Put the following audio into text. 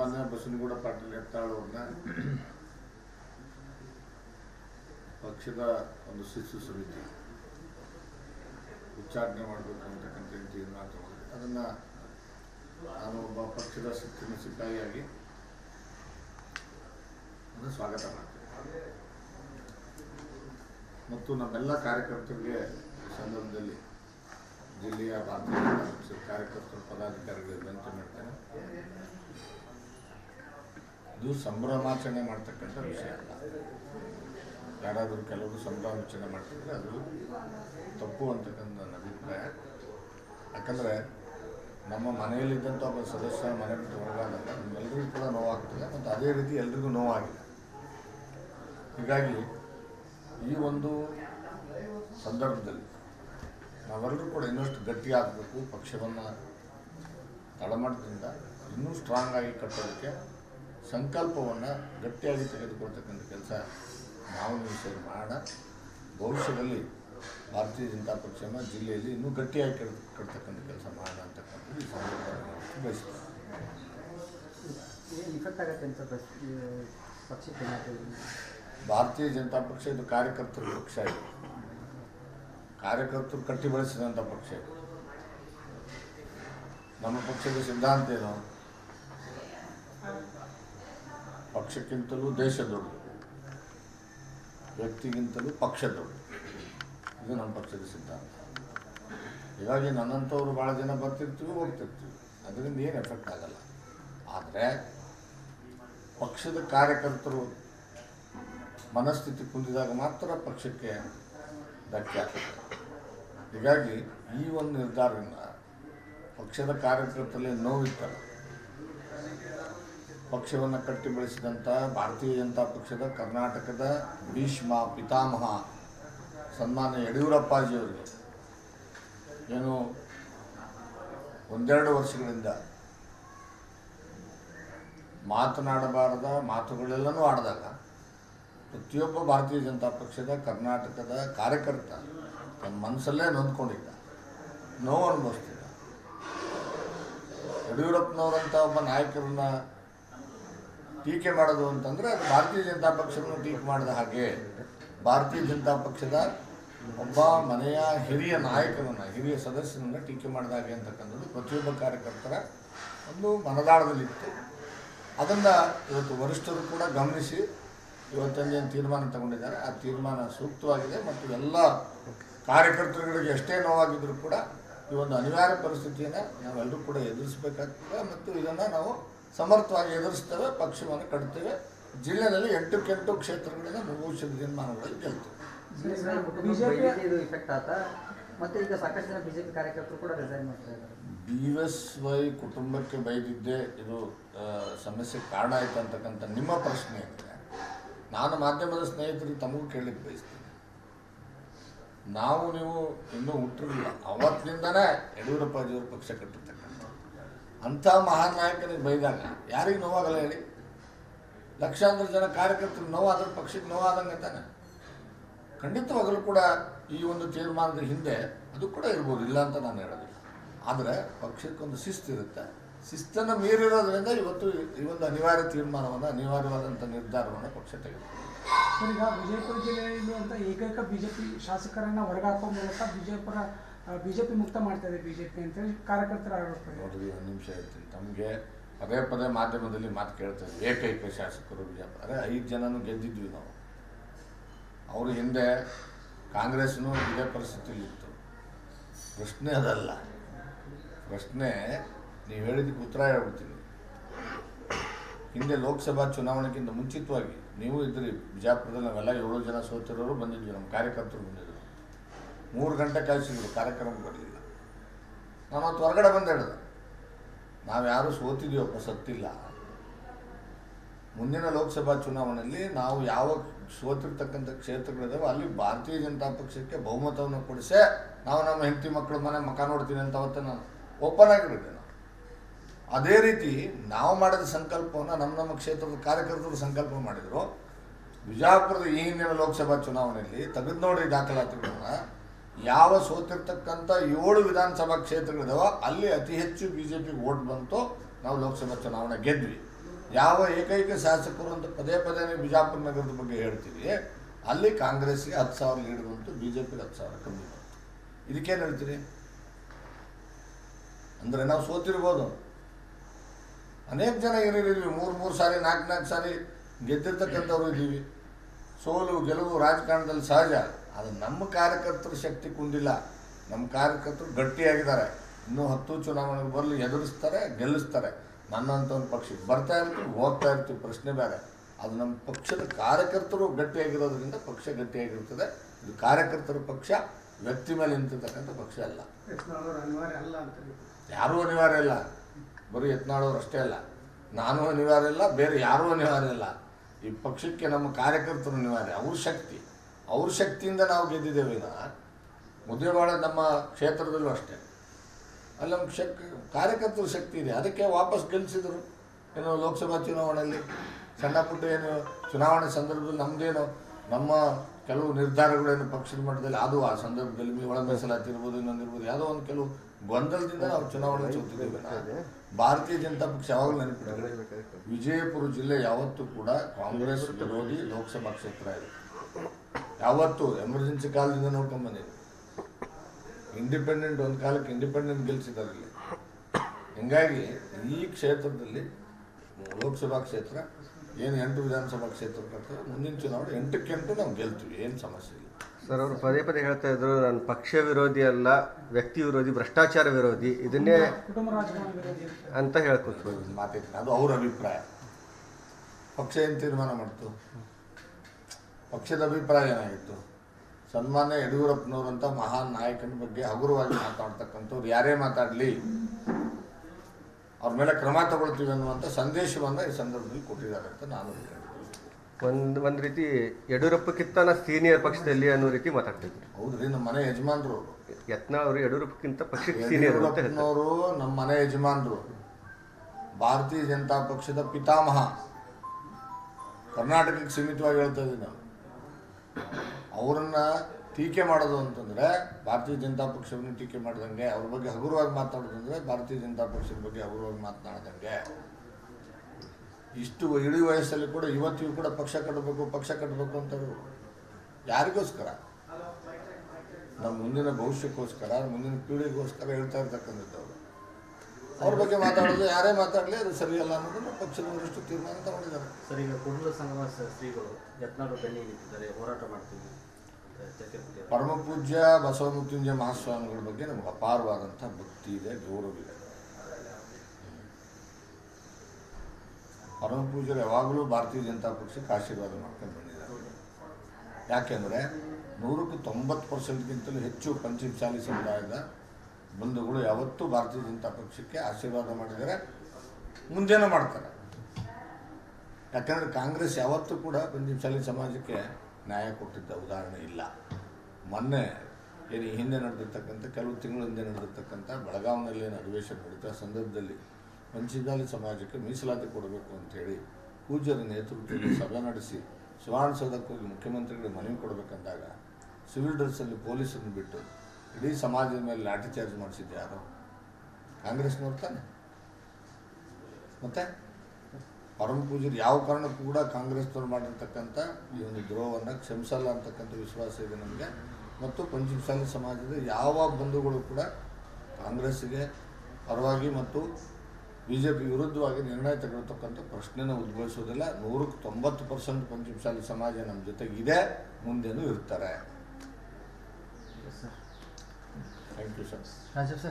ಸನ್ಮಾನ್ಯ ಬಸವನಗೌಡ ಪಾಟೀಲ್ ಹೆತ್ತಾಳ್ ಅವ್ರನ್ನ ಪಕ್ಷದ ಒಂದು ಶಿಸ್ತು ಸಮಿತಿ ಉಚ್ಚಾಟನೆ ಮಾಡಬೇಕು ಅಂತಕ್ಕಂಥ ತೀರ್ಮಾನ ತಗೊಂಡಿದೆ ಅದನ್ನು ನಾನು ಒಬ್ಬ ಪಕ್ಷದ ಶಿಕ್ಷಣ ಸಿಪಾಯಿಯಾಗಿ ಸ್ವಾಗತ ಮಾಡ್ತೇನೆ. ಮತ್ತು ನಮ್ಮೆಲ್ಲ ಕಾರ್ಯಕರ್ತರಿಗೆ ಸಂದರ್ಭದಲ್ಲಿ ಜಿಲ್ಲೆಯ ಪಕ್ಷದ ಕಾರ್ಯಕರ್ತರು ಪದಾಧಿಕಾರಿಗಳಿಗೆ ವಿನಂತಿ ಮಾಡ್ತೇನೆ. ಇದು ಸಂಭ್ರಮಾಚರಣೆ ಮಾಡ್ತಕ್ಕಂಥ ವಿಷಯ ಅಲ್ಲ. ಯಾರಾದರೂ ಕೆಲವರು ಸಂಭ್ರಮಾಚರಣೆ ಮಾಡ್ತಿದ್ರೆ ಅದು ತಪ್ಪು ಅಂತಕ್ಕಂಥ ನನ್ನ ಅಭಿಪ್ರಾಯ. ಯಾಕಂದರೆ ನಮ್ಮ ಮನೆಯಲ್ಲಿದ್ದಂಥ ಒಬ್ಬ ಸದಸ್ಯ ಮನೆ ಬಿಟ್ಟು ಹೊರಗಾದಾಗ ನಮ್ಮೆಲ್ಲರಿಗೂ ಕೂಡ ನೋವಾಗ್ತದೆ ಮತ್ತು ಅದೇ ರೀತಿ ಎಲ್ರಿಗೂ ನೋವಾಗಿದೆ. ಹೀಗಾಗಿ ಈ ಒಂದು ಸಂದರ್ಭದಲ್ಲಿ ನಾವೆಲ್ಲರೂ ಕೂಡ ಇನ್ನಷ್ಟು ಗಟ್ಟಿಯಾಗಬೇಕು, ಪಕ್ಷವನ್ನು ತಳಮಟ್ಟದಿಂದ ಇನ್ನೂ ಸ್ಟ್ರಾಂಗ್ ಆಗಿ ಕಟ್ಟೋದಕ್ಕೆ ಸಂಕಲ್ಪವನ್ನು ಗಟ್ಟಿಯಾಗಿ ತೆಗೆದುಕೊಳ್ತಕ್ಕಂಥ ಕೆಲಸ ನಾವು ನಿಮಿಷ ಸೇರಿ ಮಾಡೋಣ. ಭವಿಷ್ಯದಲ್ಲಿ ಭಾರತೀಯ ಜನತಾ ಪಕ್ಷನ ಜಿಲ್ಲೆಯಲ್ಲಿ ಇನ್ನೂ ಗಟ್ಟಿಯಾಗಿ ಕೆಡ್ ಕಟ್ತಕ್ಕಂಥ ಕೆಲಸ ಮಾಡೋಣ ಅಂತಕ್ಕಂಥದ್ದು ಈ ಸಂದರ್ಭದಲ್ಲಿ ಪಕ್ಷಕ್ಕೆ ಭಾರತೀಯ ಜನತಾ ಪಕ್ಷ ಇದು ಕಾರ್ಯಕರ್ತರ ಪಕ್ಷ ಇದು. ಕಾರ್ಯಕರ್ತರು ಕಟ್ಟಿ ಬೆಳೆಸಿದಂಥ ಪಕ್ಷ ಇದು. ನಮ್ಮ ಪಕ್ಷದ ಸಿದ್ಧಾಂತ ಏನು? ಪಕ್ಷಕ್ಕಿಂತಲೂ ದೇಶ ದೊಡ್ಡದು. ವ್ಯಕ್ತಿಗಿಂತಲೂ ಪಕ್ಷ ದೊಡ್ಡದು. ಇದು ನಮ್ಮ ಪಕ್ಷದ ಸಿದ್ಧಾಂತ. ಹೀಗಾಗಿ ನನ್ನಂಥವ್ರು ಭಾಳ ಜನ ಬರ್ತಿರ್ತೀವಿ, ಹೋಗ್ತಿರ್ತೀವಿ. ಅದರಿಂದ ಏನು ಎಫೆಕ್ಟ್ ಆಗಲ್ಲ. ಆದರೆ ಪಕ್ಷದ ಕಾರ್ಯಕರ್ತರು ಮನಸ್ಥಿತಿ ಕುಂದಿದಾಗ ಮಾತ್ರ ಪಕ್ಷಕ್ಕೆ ಧಕ್ಕೆ ಆಗ್ತದೆ. ಹೀಗಾಗಿ ಈ ಒಂದು ನಿರ್ಧಾರದಿಂದ ಪಕ್ಷದ ಕಾರ್ಯಕರ್ತರಲ್ಲಿ ನೋವಿತ್ತಲ್ಲ. ಪಕ್ಷವನ್ನು ಕಟ್ಟಿ ಬೆಳೆಸಿದಂಥ ಭಾರತೀಯ ಜನತಾ ಪಕ್ಷದ ಕರ್ನಾಟಕದ ಭೀಷ್ಮ, ಪಿತಾಮಹ, ಸನ್ಮಾನ್ಯ ಯಡಿಯೂರಪ್ಪಾಜಿಯವರಿಗೆ. ಏನು ಒಂದೆರಡು ವರ್ಷಗಳಿಂದ ಮಾತನಾಡಬಾರದ ಮಾತುಗಳೆಲ್ಲನೂ ಆಡಿದಾಗ ಪ್ರತಿಯೊಬ್ಬ ಭಾರತೀಯ ಜನತಾ ಪಕ್ಷದ ಕರ್ನಾಟಕದ ಕಾರ್ಯಕರ್ತ ತನ್ನ ಮನಸ್ಸಲ್ಲೇ ನೊಂದ್ಕೊಂಡಿದ್ದ. ನೋವು ಅನುಭವಿಸ್ತಿದ್ದ ಯಡಿಯೂರಪ್ಪನವರಂಥ ಒಬ್ಬ ನಾಯಕರನ್ನ ಟೀಕೆ ಮಾಡೋದು ಅಂತಂದರೆ ಅದು ಭಾರತೀಯ ಜನತಾ ಪಕ್ಷವನ್ನು ಟೀಕೆ ಮಾಡಿದ ಹಾಗೆ. ಭಾರತೀಯ ಜನತಾ ಪಕ್ಷದ ಒಬ್ಬ ಮನೆಯ ಹಿರಿಯ ನಾಯಕನನ್ನು, ಹಿರಿಯ ಸದಸ್ಯನನ್ನು ಟೀಕೆ ಮಾಡಿದ ಹಾಗೆ ಅಂತಕ್ಕಂಥದ್ದು ಪ್ರತಿಯೊಬ್ಬ ಕಾರ್ಯಕರ್ತರ ಒಂದು ಮನದಾಳದಲ್ಲಿತ್ತು. ಅದನ್ನು ಇವತ್ತು ವರಿಷ್ಠರು ಕೂಡ ಗಮನಿಸಿ ಇವತ್ತೇನು ತೀರ್ಮಾನ ತಗೊಂಡಿದ್ದಾರೆ. ಆ ತೀರ್ಮಾನ ಸೂಕ್ತವಾಗಿದೆ ಮತ್ತು ಎಲ್ಲ ಕಾರ್ಯಕರ್ತರುಗಳಿಗೆ ಎಷ್ಟೇ ನೋವಾಗಿದ್ದರೂ ಕೂಡ ಈ ಒಂದು ಅನಿವಾರ್ಯ ಪರಿಸ್ಥಿತಿಯನ್ನು ನಾವೆಲ್ಲರೂ ಕೂಡ ಎದುರಿಸಬೇಕಾಗ್ತದೆ ಮತ್ತು ಇದನ್ನು ನಾವು ಸಮರ್ಥವಾಗಿ ಎದುರಿಸ್ತೇವೆ ಪಕ್ಷವನ್ನು ಕಟ್ತೇವೆ. ಜಿಲ್ಲೆಯಲ್ಲಿ ಎಂಟು ಎಂಟು ಕ್ಷೇತ್ರಗಳಿಂದ ಮುಗಿಸಿದ ತೀರ್ಮಾನಗಳಲ್ಲಿ ಗೆಲ್ತೇವೆ. ಮತ್ತೆ ಈಗ ಸಾಕಷ್ಟು ಜನ ಬಿಜೆಪಿ ಕಾರ್ಯಕರ್ತರು ಕೂಡ ರಿಸೈನ್ ಮಾಡ್ತಾ ಇದ್ದಾರೆ. ಬಿ ಎಸ್ ವೈ ಕುಟುಂಬಕ್ಕೆ ಬೈದಿದ್ದೇ ಇದು ಸಮಸ್ಯೆ ಕಾರಣ ಆಯ್ತು ಅಂತಕ್ಕಂಥ ನಿಮ್ಮ ಪ್ರಶ್ನೆ ಅಂದರೆ ನಾನು ಮಾಧ್ಯಮದ ಸ್ನೇಹಿತರಿಗೆ ತಮಗೂ ಕೇಳಲಿಕ್ಕೆ ಬಯಸ್ತೇನೆ. ನಾವು ನೀವು ಇನ್ನೂ ಹುಟ್ಟಿರಲಿಲ್ಲ ಅವತ್ತಿನಿಂದನೇ ಯಡಿಯೂರಪ್ಪಾಜಿಯವರು ಪಕ್ಷ ಕಟ್ಟಿರ್ತಕ್ಕಂಥ ಅಂಥ ಮಹಾನ್ ನಾಯಕನಿಗೆ ಬೈದಾಗ, ಯಾರಿಗೆ ನೋವಾಗಲ್ಲ ಹೇಳಿ? ಲಕ್ಷಾಂತರ ಜನ ಕಾರ್ಯಕರ್ತರು ನೋವಾದ್ರೆ ಪಕ್ಷಕ್ಕೆ ನೋವಾದಂಗೆ ತಾನೆ. ಖಂಡಿತವಾಗಲೂ ಕೂಡ ಈ ಒಂದು ತೀರ್ಮಾನದ ಹಿಂದೆ ಅದು ಕೂಡ ಇರ್ಬೋದು, ಇಲ್ಲ ಅಂತ ನಾನು ಹೇಳೋದಿಲ್ಲ ಆದರೆ ಪಕ್ಷಕ್ಕೊಂದು ಶಿಸ್ತು ಇರುತ್ತೆ. ಶಿಸ್ತನ್ನು ಮೀರಿರೋದ್ರಿಂದ ಇವತ್ತು ಈ ಒಂದು ಅನಿವಾರ್ಯ ತೀರ್ಮಾನವನ್ನು, ಅನಿವಾರ್ಯವಾದಂಥ ನಿರ್ಧಾರವನ್ನು ಪಕ್ಷ ತೆಗೆದುಕೊಂಡಿದೆ. ಸರ್, ಈಗ ವಿಜಯಪುರ ಜಿಲ್ಲೆಯಲ್ಲಿರುವಂಥ ಏಕೈಕ ಬಿಜೆಪಿ ಶಾಸಕರನ್ನು ಹೊರಗಾಕೋ ಮೂಲಕ ಬಿಜೆಪುರ ಬಿಜೆಪಿ ಮುಕ್ತ ಮಾಡ್ತಾ ಇದೆ ಬಿಜೆಪಿ ಅಂತೇಳಿ ಕಾರ್ಯಕರ್ತರ ಆರೋಪ. ನೋಡ್ರಿ, ಒಂದು ನಿಮಿಷ ಹೇಳ್ತೀನಿ. ತಮಗೆ ಪದೇ ಪದೇ ಮಾಧ್ಯಮದಲ್ಲಿ ಮಾತು ಕೇಳ್ತಾರೆ ಏಕೈಕ ಶಾಸಕರು ಬಿಜೆಪಿ. ಅದೇ ಐದು ಜನನೂ ಗೆದ್ದಿದ್ವಿ ನಾವು. ಅವ್ರ ಹಿಂದೆ ಕಾಂಗ್ರೆಸ್ನು ಇದೇ ಪರಿಸ್ಥಿತಿಯಲ್ಲಿತ್ತು. ಪ್ರಶ್ನೆ ಅದಲ್ಲ. ಪ್ರಶ್ನೆ ನೀವು ಹೇಳಿದ್ದಕ್ಕೆ ಉತ್ತರ ಹೇಳ್ಬಿಡ್ತೀನಿ. ಹಿಂದೆ ಲೋಕಸಭಾ ಚುನಾವಣೆಗಿಂತ ಮುಂಚಿತವಾಗಿ ನೀವು ಇದ್ರಿ ಬಿಜಾಪುರದಲ್ಲಿ ನಾವೆಲ್ಲ ಏಳು ಜನ ಸೋತಿರೋರು ಬಂದಿದ್ವಿ. ನಮ್ಮ ಕಾರ್ಯಕರ್ತರು ಬಂದಿದ್ದರು. ಮೂರು ಗಂಟೆ ಕಾಯಿಸಿದ್ರು ಕಾರ್ಯಕ್ರಮ ಬರಲಿಲ್ಲ ನಾನು ಅವತ್ತು ಹೊರಗಡೆ ಬಂದು ಹೇಳಿದೆ ನಾವು ಯಾರು ಸೋತಿದೀವಪ್ಪ ಸತ್ತಿಲ್ಲ. ಮುಂದಿನ ಲೋಕಸಭಾ ಚುನಾವಣೆಯಲ್ಲಿ ನಾವು ಯಾವ ಸೋತಿರ್ತಕ್ಕಂಥ ಕ್ಷೇತ್ರಗಳಿದಾವೆ ಅಲ್ಲಿ ಭಾರತೀಯ ಜನತಾ ಪಕ್ಷಕ್ಕೆ ಬಹುಮತವನ್ನು ಕೊಡಿಸೇ ನಾವು ನಮ್ಮ ಹೆಂಡತಿ ಮಕ್ಕಳ ಮನೆ ಮಕ ನೋಡ್ತೀನಿ ಅಂತ ಅವತ್ತು ನಾನು ಓಪನ್ ಆಗಿರುತ್ತೆ ನಾವು ಅದೇ ರೀತಿ ನಾವು ಮಾಡಿದ ಸಂಕಲ್ಪವನ್ನು ನಮ್ಮ ನಮ್ಮ ಕ್ಷೇತ್ರದ ಕಾರ್ಯಕರ್ತರು ಸಂಕಲ್ಪ ಮಾಡಿದರು. ವಿಜಾಪುರದ ಈ ಹಿಂದಿನ ಲೋಕಸಭಾ ಚುನಾವಣೆಯಲ್ಲಿ ತೆಗೆದು ನೋಡಿ ದಾಖಲಾತಿಗಳನ್ನ. ಯಾವ ಸೋತಿರ್ತಕ್ಕಂಥ ಏಳು ವಿಧಾನಸಭಾ ಕ್ಷೇತ್ರಗಳಿದಾವ ಅಲ್ಲಿ ಅತಿ ಹೆಚ್ಚು ಬಿ ಜೆ ಪಿಗೆ ಓಟ್ ಬಂತು. ನಾವು ಲೋಕಸಭಾ ಚುನಾವಣೆ ಗೆದ್ವಿ. ಯಾವ ಏಕೈಕ ಶಾಸಕರು ಅಂತ ಪದೇ ಪದೇ ಬಿಜಾಪುರ ನಗರದ ಬಗ್ಗೆ ಹೇಳ್ತೀವಿ ಅಲ್ಲಿ ಕಾಂಗ್ರೆಸ್ಗೆ ಹತ್ತು ಸಾವಿರ ಲೀಡ್ ಬಂತು ಬಿ ಜೆ ಪಿಗೆ ಹತ್ತು ಸಾವಿರ ಕಮ್ಮಿ ಬಂತು. ಇದಕ್ಕೇನು ಹೇಳ್ತೀರಿ? ಅಂದರೆ ನಾವು ಸೋತಿರ್ಬೋದು. ಅನೇಕ ಜನ ಏನಿರಲಿ ಮೂರು ಮೂರು ಸಾರಿ, ನಾಲ್ಕು ನಾಲ್ಕು ಸಾರಿ ಗೆದ್ದಿರ್ತಕ್ಕಂಥವ್ರು ಇದ್ದೀವಿ. ಸೋಲು, ಗೆಲುವು ರಾಜಕಾರಣದಲ್ಲಿ ಸಹಜ. ಅದು ನಮ್ಮ ಕಾರ್ಯಕರ್ತರ ಶಕ್ತಿ ಕುಂದಿಲ್ಲ. ನಮ್ಮ ಕಾರ್ಯಕರ್ತರು ಗಟ್ಟಿಯಾಗಿದ್ದಾರೆ. ಇನ್ನೂ ಹತ್ತು ಚುನಾವಣೆಗೆ ಬರಲು ಎದುರಿಸ್ತಾರೆ ಗೆಲ್ಲಿಸ್ತಾರೆ. ನನ್ನಂಥ ಒಂದು ಪಕ್ಷಕ್ಕೆ ಬರ್ತಾ ಇರ್ತೀವಿ ಹೋಗ್ತಾ ಇರ್ತೀವಿ ಪ್ರಶ್ನೆ ಬೇರೆ. ಅದು ನಮ್ಮ ಪಕ್ಷದ ಕಾರ್ಯಕರ್ತರು ಗಟ್ಟಿಯಾಗಿರೋದ್ರಿಂದ ಪಕ್ಷ ಗಟ್ಟಿಯಾಗಿರ್ತದೆ. ಇದು ಕಾರ್ಯಕರ್ತರ ಪಕ್ಷ ವ್ಯಕ್ತಿ ಮೇಲೆ ನಿಂತಿರ್ತಕ್ಕಂಥ ಪಕ್ಷ ಅಲ್ಲ. ಅನಿವಾರ್ಯ ಅಲ್ಲ ಅಂತ ಯಾರೂ ಅನಿವಾರ್ಯ ಇಲ್ಲ. ಬರೀ ಯತ್ನಾಳವ್ರು ಅಷ್ಟೇ ಅಲ್ಲ. ನಾನು ಅನಿವಾರ್ಯ ಇಲ್ಲ ಬೇರೆ ಯಾರೂ ಅನಿವಾರ್ಯ ಇಲ್ಲ. ಈ ಪಕ್ಷಕ್ಕೆ ನಮ್ಮ ಕಾರ್ಯಕರ್ತರು ಅನಿವಾರ್ಯ ಅವ್ರ ಶಕ್ತಿ. ಅವ್ರ ಶಕ್ತಿಯಿಂದ ನಾವು ಗೆದ್ದಿದ್ದೇವೆ ವಿನ ಮುದ್ದೇವಾಡ ನಮ್ಮ ಕ್ಷೇತ್ರದಲ್ಲೂ ಅಷ್ಟೇ. ಅಲ್ಲಿ ನಮ್ಮ ಶಕ್ ಕಾರ್ಯಕರ್ತರ ಶಕ್ತಿ ಇದೆ. ಅದಕ್ಕೆ ವಾಪಸ್ ಗೆಲ್ಲಿಸಿದ್ರು ಏನು ಲೋಕಸಭಾ ಚುನಾವಣೆಯಲ್ಲಿ ಸಣ್ಣ ಪುಟ್ಟ ಏನು ಚುನಾವಣೆ ಸಂದರ್ಭದಲ್ಲಿ ನಮ್ಮದೇನು ನಮ್ಮ ಕೆಲವು ನಿರ್ಧಾರಗಳೇನು ಪಕ್ಷದ ಮಟ್ಟದಲ್ಲಿ ಅದು ಆ ಸಂದರ್ಭದಲ್ಲಿ ಮೀ- ಒಳ ಮೀಸಲಾತಿ ಇರ್ಬೋದು ಇನ್ನೊಂದು ಇರ್ಬೋದು ಯಾವುದೋ ಒಂದು ಕೆಲವು ಗೊಂದಲದಿಂದ ನಾವು ಚುನಾವಣೆ ಸೋತಿದ್ದೇವೆ. ಭಾರತೀಯ ಜನತಾ ಪಕ್ಷ ಯಾವಾಗಲೂ ನೆನಪಿಟ್ಟರೆ ವಿಜಯಪುರ ಜಿಲ್ಲೆ ಯಾವತ್ತೂ ಕೂಡ ಕಾಂಗ್ರೆಸ್ ವಿರೋಧಿ ಲೋಕಸಭಾ ಕ್ಷೇತ್ರ ಇದೆ. ಯಾವತ್ತೂ ಎಮರ್ಜೆನ್ಸಿ ಕಾಲದಿಂದ ನೋಡ್ಕೊಂಡ್ ಬಂದಿದೆ ಇಂಡಿಪೆಂಡೆಂಟ್ ಒಂದು ಕಾಲಕ್ಕೆ ಇಂಡಿಪೆಂಡೆಂಟ್ ಗೆಲ್ಸಿದ್ದಾರೆ ಇಲ್ಲಿ ಹಿಂಗಾಗಿ ಈ ಕ್ಷೇತ್ರದಲ್ಲಿ ಲೋಕಸಭಾ ಕ್ಷೇತ್ರ ಏನು ಎಂಟು ವಿಧಾನಸಭಾ ಕ್ಷೇತ್ರ ಬರ್ತದೆ ಮುಂದಿನ ಚುನಾವಣೆ ಎಂಟಕ್ಕೆ ಎಂಟು ನಾವು ಗೆಲ್ತೀವಿ ಏನು ಸಮಸ್ಯೆ ಇಲ್ಲ. ಸರ್ ಅವರು ಪದೇ ಪದೇ ಹೇಳ್ತಾ ಇದ್ರು ನಾನು ಪಕ್ಷ ವಿರೋಧಿ ಅಲ್ಲ ವ್ಯಕ್ತಿ ವಿರೋಧಿ ಭ್ರಷ್ಟಾಚಾರ ವಿರೋಧಿ ಇದನ್ನೇ ಅಂತ ಹೇಳ್ಕೊಳ್ತೀವಿ. ಮಾತೈತೆ ಅದು ಅವ್ರ ಅಭಿಪ್ರಾಯ. ಪಕ್ಷ ಏನು ತೀರ್ಮಾನ ಮಾಡ್ತು? ಪಕ್ಷದ ಅಭಿಪ್ರಾಯ ಏನಾಗಿತ್ತು? ಸನ್ಮಾನ್ಯ ಯಡಿಯೂರಪ್ಪನವರಂಥ ಮಹಾನ್ ನಾಯಕನ ಬಗ್ಗೆ ಹಗುರವಾಗಿ ಮಾತಾಡ್ತಕ್ಕಂಥವ್ರು ಯಾರೇ ಮಾತಾಡಲಿ ಅವ್ರ ಮೇಲೆ ಕ್ರಮ ತಗೊಳ್ತೀವಿ ಅನ್ನುವಂಥ ಸಂದೇಶವನ್ನು ಈ ಸಂದರ್ಭದಲ್ಲಿ ಕೊಟ್ಟಿದ್ದಾರೆ ಅಂತ ನಾನು. ಒಂದು ಒಂದು ರೀತಿ ಯಡಿಯೂರಪ್ಪಕ್ಕಿಂತ ಸೀನಿಯರ್ ಪಕ್ಷದಲ್ಲಿ ಅನ್ನೋ ರೀತಿ ಮಾತಾಡ್ತಿದ್ರು. ಹೌದ್ರಿ ನಮ್ಮ ಮನೆ ಯಜಮಾನ್ರು ಯತ್ನ ಅವರು ಯಡಿಯೂರಪ್ಪಕ್ಕಿಂತ ಪಕ್ಷಕ್ಕೆ ಸೀನಿಯರ್ ಯಡಿಯೂರಪ್ಪನವರು ನಮ್ಮ ಮನೆ ಯಜಮಾನರು. ಭಾರತೀಯ ಜನತಾ ಪಕ್ಷದ ಪಿತಾಮಹ. ಕರ್ನಾಟಕಕ್ಕೆ ಸೀಮಿತವಾಗಿ ಹೇಳ್ತಾ ಇದ್ದೀನಿ ನಾನು. ಅವರನ್ನ ಟೀಕೆ ಮಾಡೋದು ಅಂತಂದ್ರೆ ಭಾರತೀಯ ಜನತಾ ಪಕ್ಷವನ್ನು ಟೀಕೆ ಮಾಡ್ದಂಗೆ ಅವ್ರ ಬಗ್ಗೆ ಹಗುರವಾಗಿ ಮಾತಾಡೋದಂದ್ರೆ ಭಾರತೀಯ ಜನತಾ ಪಕ್ಷದ ಬಗ್ಗೆ ಹಗುರವಾಗಿ ಮಾತನಾಡ್ದಂಗೆ. ಇಷ್ಟು ಇಳಿ ವಯಸ್ಸಲ್ಲಿ ಕೂಡ ಇವತ್ತಿಗೂ ಕೂಡ ಪಕ್ಷ ಕಟ್ಟಬೇಕು ಪಕ್ಷ ಕಟ್ಟಬೇಕು ಅಂತ ಯಾರಿಗೋಸ್ಕರ? ನಮ್ಮ ಮುಂದಿನ ಭವಿಷ್ಯಕ್ಕೋಸ್ಕರ ಮುಂದಿನ ಪೀಳಿಗೆಗೋಸ್ಕರ ಹೇಳ್ತಾ ಇರ್ತಕ್ಕಂಥದ್ದು ಅವ್ರ ಬಗ್ಗೆ ಮಾತಾಡೋದು ಯಾರೇ ಮಾತಾಡಲಿ ಅದು ಸರಿಯಲ್ಲ ಅನ್ನೋದನ್ನು ಪಕ್ಷದ ವರಿಷ್ಠ ತೀರ್ಮಾನ ತಗೊಂಡಿದ್ದಾರೆ. ಸರ್ ಈಗ ಕುಟುಂಬ ಸಂಗಮ ಶ್ರೀಗಳು ಬೆನ್ನಿಗೆ ನಿಂತಿದ್ದಾರೆ ಹೋರಾಟ ಮಾಡ್ತೀವಿ. ಪರಮ ಪೂಜ್ಯ ಬಸವ ಮೃತ್ಯುಂಜಯ ಮಹಾಸ್ವಾಮಿಗಳ ಬಗ್ಗೆ ನಮ್ಗೆ ಅಪಾರವಾದಂಥ ಭಕ್ತಿ ಇದೆ ಗೌರವ ಇದೆ. ಪರಮ ಪೂಜ್ಯರು ಯಾವಾಗಲೂ ಭಾರತೀಯ ಜನತಾ ಪಕ್ಷಕ್ಕೆ ಆಶೀರ್ವಾದ ಮಾಡ್ಕೊಂಡು ಬಂದಿದ್ದಾರೆ. ಯಾಕೆಂದರೆ ನೂರಕ್ಕೆ ತೊಂಬತ್ತು ಪರ್ಸೆಂಟ್ಗಿಂತಲೂ ಹೆಚ್ಚು ಪಂಚಮಶಾಲಿ ಸಮುದಾಯದ ಬಂಧುಗಳು ಯಾವತ್ತೂ ಭಾರತೀಯ ಜನತಾ ಪಕ್ಷಕ್ಕೆ ಆಶೀರ್ವಾದ ಮಾಡಿದರೆ ಮುಂದೇನೂ ಮಾಡ್ತಾರೆ. ಯಾಕಂದರೆ ಕಾಂಗ್ರೆಸ್ ಯಾವತ್ತೂ ಕೂಡ ಪಂಚಮಶಾಲಿ ಸಮಾಜಕ್ಕೆ ನ್ಯಾಯ ಕೊಟ್ಟಿದ್ದ ಉದಾಹರಣೆ ಇಲ್ಲ. ಮೊನ್ನೆ ಏನು ಹಿಂದೆ ನಡೆದಿರ್ತಕ್ಕಂಥ ಕೆಲವು ತಿಂಗಳ ಹಿಂದೆ ನಡೆದಿರ್ತಕ್ಕಂಥ ಬೆಳಗಾವಿನಲ್ಲಿ ಏನು ಅಧಿವೇಶನ ನಡೀತಾ ಸಂದರ್ಭದಲ್ಲಿ ಪಂಚಮಶಾಲಿ ಸಮಾಜಕ್ಕೆ ಮೀಸಲಾತಿ ಕೊಡಬೇಕು ಅಂತೇಳಿ ಪೂಜ್ಯರ ನೇತೃತ್ವದಲ್ಲಿ ಸಭೆ ನಡೆಸಿ ಸುವರ್ಣಸೌಧಕ್ಕೆ ಹೋಗಿ ಮುಖ್ಯಮಂತ್ರಿಗಳಿಗೆ ಮನವಿ ಕೊಡಬೇಕಂದಾಗ ಸಿವಿಲ್ ಡ್ರೆಸ್ಸಲ್ಲಿ ಪೊಲೀಸರನ್ನು ಬಿಟ್ಟು ಇಡೀ ಸಮಾಜದ ಮೇಲೆ ಲಾಠಿ ಚಾರ್ಜ್ ಮಾಡಿಸಿದ್ದು ಯಾರು? ಕಾಂಗ್ರೆಸ್ನವ್ರು ತಾನೆ. ಮತ್ತೆ ಪರಮ ಪೂಜ್ಯರು ಯಾವ ಕಾರಣಕ್ಕೂ ಕೂಡ ಕಾಂಗ್ರೆಸ್ನವ್ರು ಮಾಡಿರ್ತಕ್ಕಂಥ ಈ ಒಂದು ದ್ರೋಹವನ್ನು ಕ್ಷಮಿಸಲ್ಲ ಅಂತಕ್ಕಂಥ ವಿಶ್ವಾಸ ಇದೆ ನಮಗೆ. ಮತ್ತು ಪಂಚಮಸಾಲಿ ಸಮಾಜದ ಯಾವ ಬಂಧುಗಳು ಕೂಡ ಕಾಂಗ್ರೆಸ್ಗೆ ಪರವಾಗಿ ಮತ್ತು ಬಿ ಜೆ ಪಿ ವಿರುದ್ಧವಾಗಿ ನಿರ್ಣಯ ತೆಗೆದುತಕ್ಕಂಥ ಪ್ರಶ್ನೆನ ಉದ್ಭವಿಸೋದಿಲ್ಲ. ನೂರಕ್ಕೆ ತೊಂಬತ್ತು ಪರ್ಸೆಂಟ್ ಪಂಚಮಸಾಲಿ ಸಮಾಜ ನಮ್ಮ ಜೊತೆಗೆ ಇದೆ ಮುಂದೆನೂ ಇರ್ತಾರೆ. Thank you sir Rajeev sir